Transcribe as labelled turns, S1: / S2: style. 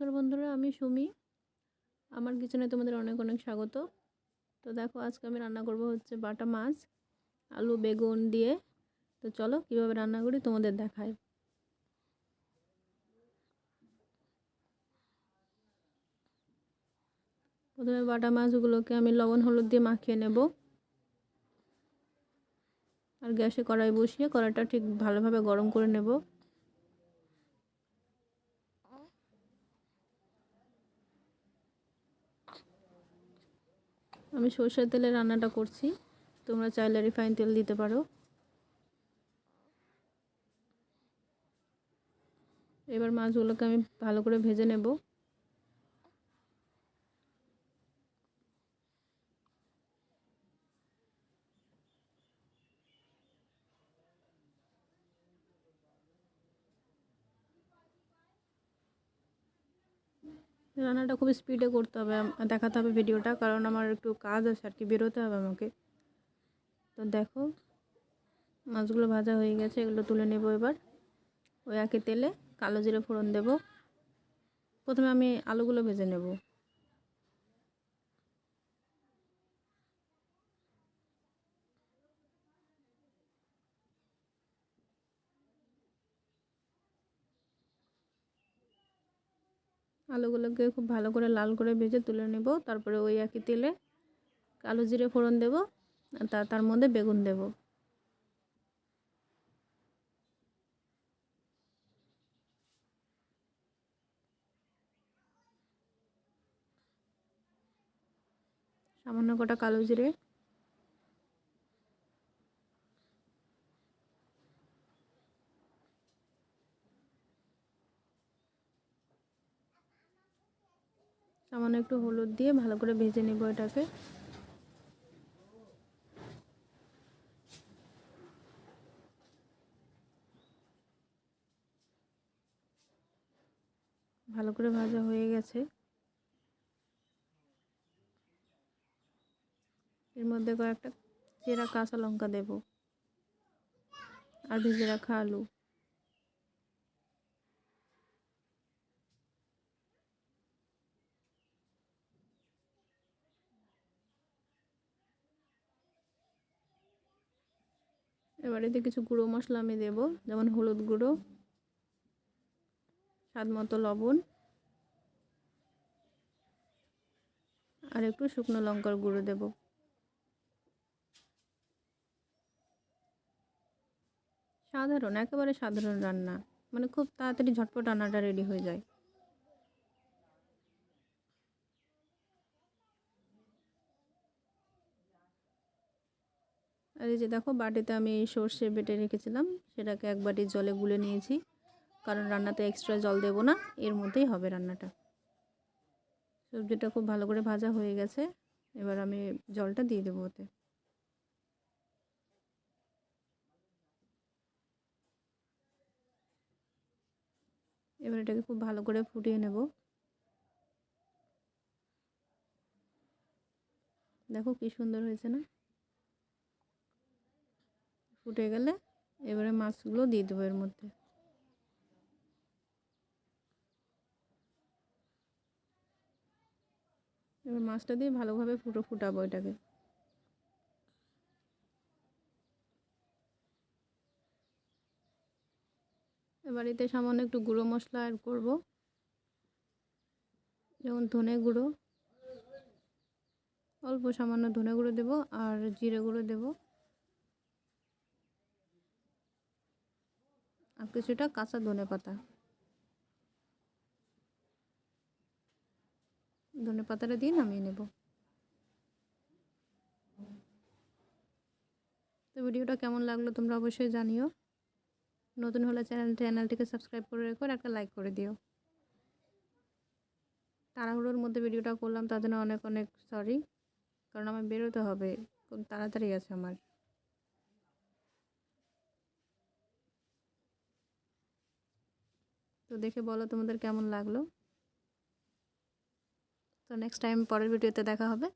S1: নমস্কার বন্ধুরা, আমি সুমি। আমার কিচেনে তোমাদের অনেক অনেক স্বাগত। তো দেখো, আজকে আমি রান্না করব হচ্ছে বাটা মাছ, আলু, বেগুন দিয়ে। তো চলো, কীভাবে রান্না করি তোমাদের দেখায় প্রথমে বাটা মাছগুলোকে আমি লবণ, হলুদ দিয়ে মাখিয়ে নেব। আর গ্যাসে কড়াই বসিয়ে কড়াইটা ঠিক ভালোভাবে গরম করে নেব। আমি সর্ষের তেলে রান্নাটা করছি। তোমরা চাইলে রিফাইন তেল দিতে পারো। এবার মাছগুলোকে আমি ভালো করে ভেজে নেব। রান্নাটা খুব স্পিডে করতে হবে দেখাতে হবে ভিডিওটা, কারণ আমার একটু কাজ আছে আর কি, বেরোতে হবে আমাকে। তো দেখো, মাছগুলো ভাজা হয়ে গেছে, এগুলো তুলে নেব এবার। ওই একে তেলে কালো জিরে ফোড়ন দেব। প্রথমে আমি আলুগুলো ভেজে নেব। আলুগুলোকে খুব ভালো করে লাল করে ভেজে তুলে নেব। তারপরে ওই একই তেলে কালো জিরে ফোড়ন দেব তা তার মধ্যে বেগুন দেব। সামান্য কটা কালো জিরে সামান্য একটু হলুদ দিয়ে ভালো করে ভেজে নেব এটাকে। ভালো করে ভাজা হয়ে গেছে। এর মধ্যে কয়েকটা চেরা কাঁচা লঙ্কা দেব। আর ভেজে রাখা আলু। এবার এতে কিছু গুঁড়ো মশলা আমি দেবো, যেমন হলুদ গুঁড়ো, স্বাদ মতো লবণ, আর একটু শুকনো লঙ্কার গুঁড়ো দেব। সাধারণ, একেবারে সাধারণ রান্না মানে খুব তাড়াতাড়ি ঝটপট রান্নাটা রেডি হয়ে যায়। আর এই যে দেখো বাটিতে আমি সর্ষে বেটে রেখেছিলাম, সেটাকে এক বাটি জলে গুলে নিয়েছি। কারণ রান্নাতে এক্সট্রা জল দেব না, এর মধ্যেই হবে রান্নাটা। সবজিটা খুব ভালো করে ভাজা হয়ে গেছে, এবার আমি জলটা দিয়ে দেবো ওতে। এবার এটাকে খুব ভালো করে ফুটিয়ে নেব। দেখো কি সুন্দর হয়েছে না? ফুটে গেলে এবারে মাছগুলো দিয়ে দেবো এর মধ্যে। এবার মাছটা দিয়ে ভালোভাবে ফুটো ফুটাবো এটাকে। এতে সামান্য একটু গুঁড়ো মশলা অ্যাড করব। যেমন ধনে গুঁড়ো। অল্প সামান্য ধনে গুঁড়ো দেবো আর জিরে গুঁড়ো দেবো। আর কিছুটা কাঁচা ধনে পাতা। ধনে পাতাটা দিয়ে নামিয়ে নেব। তো ভিডিওটা কেমন লাগল তোমরা অবশ্যই জানিও। নতুন হলে চ্যানেল চ্যানেলটিকে সাবস্ক্রাইব করে রেখো আর একটা লাইক করে দিও। তাড়াহুড়োর মধ্যে ভিডিওটা করলাম জন্য অনেক অনেক সরি কারণ আমার বেরোতে হবে, খুব তাড়াতাড়ি আছে আমার। তো দেখে বলো তোমাদের কেমন লাগল। তো নেক্সট টাইম পরের ভিডিওতে দেখা হবে।